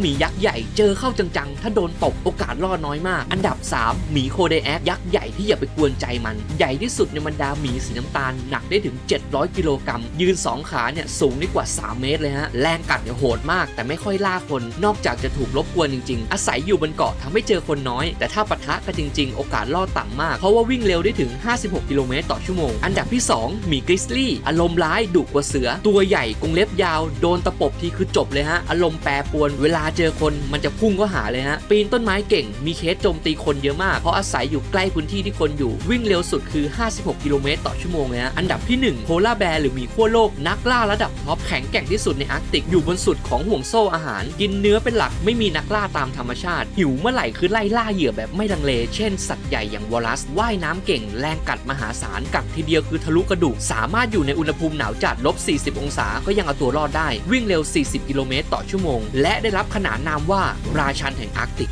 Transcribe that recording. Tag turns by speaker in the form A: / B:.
A: หมียักษ์ใหญ่เจอเข้าจังๆ ถ้าโดนตบโอกาสรอดน้อยมาก อันดับ 3 หมีโคไดแอคยักษ์ใหญ่ที่อย่าไปกวนใจมัน ใหญ่ที่สุดในบรรดาหมีสีน้ำตาลหนักได้ถึง 700 กิโลกรัม ยืน 2 ขาเนี่ยสูงได้กว่า 3 เมตรเลยฮะ แรงกัดเนี่ยโหดมาก แต่ไม่ค่อยล่าคน นอกจากจะถูกรบกวนจริงๆ อาศัยอยู่บนเกาะทำให้เจอคนน้อย แต่ถ้าปะทะกันจริง ๆ โอกาสรอดต่ำมาก เพราะว่าวิ่งเร็วได้ถึง 56 กิโลเมตรต่อชั่วโมง อันดับที่ 2 หมีกริซลี่อารมณ์ร้ายดุกว่าเสือ ตัวใหญ่กรงเล็บยาว โดนตะปบทีคือจบเลยฮะ อารมณ์แปรปรวนเวลาเจอคนมันจะพุ่งก็หาเลยฮะปีนต้นไม้เก่ง มีเคสโจมตีคนเยอะมาก เพราะอาศัยอยู่ใกล้พื้นที่ที่คนอยู่วิ่งเร็วสุดคือ 56 กิโลเมตรต่อชั่วโมงเลยฮะอันดับที่ 1 โพลาแบร์หรือหมีขั้วโลกนักล่าระดับท็อปแข็งแกร่งที่สุดในอาร์กติกอยู่บนสุดของห่วงโซ่อาหาร กินเนื้อเป็นหลักไม่มีนักล่าตามธรรมชาติ หิวเมื่อไหร่คือไล่ล่าเหยื่อแบบไม่ลังเล เช่นสัตว์ใหญ่อย่างวอลัสว่ายน้ำเก่งแรงกัดมหาศาลกัดทีเดียวคือทะลุกระดูกสามารถอยู่ในอุณหภูมิหนาวจัดลบ40 องศาก็ยังเอาตัวรอดได้ วิ่งเร็ว 40 กิโลเมตรต่อชั่วโมง และได้รับขนานนามว่าราชันแห่งอาร์กติก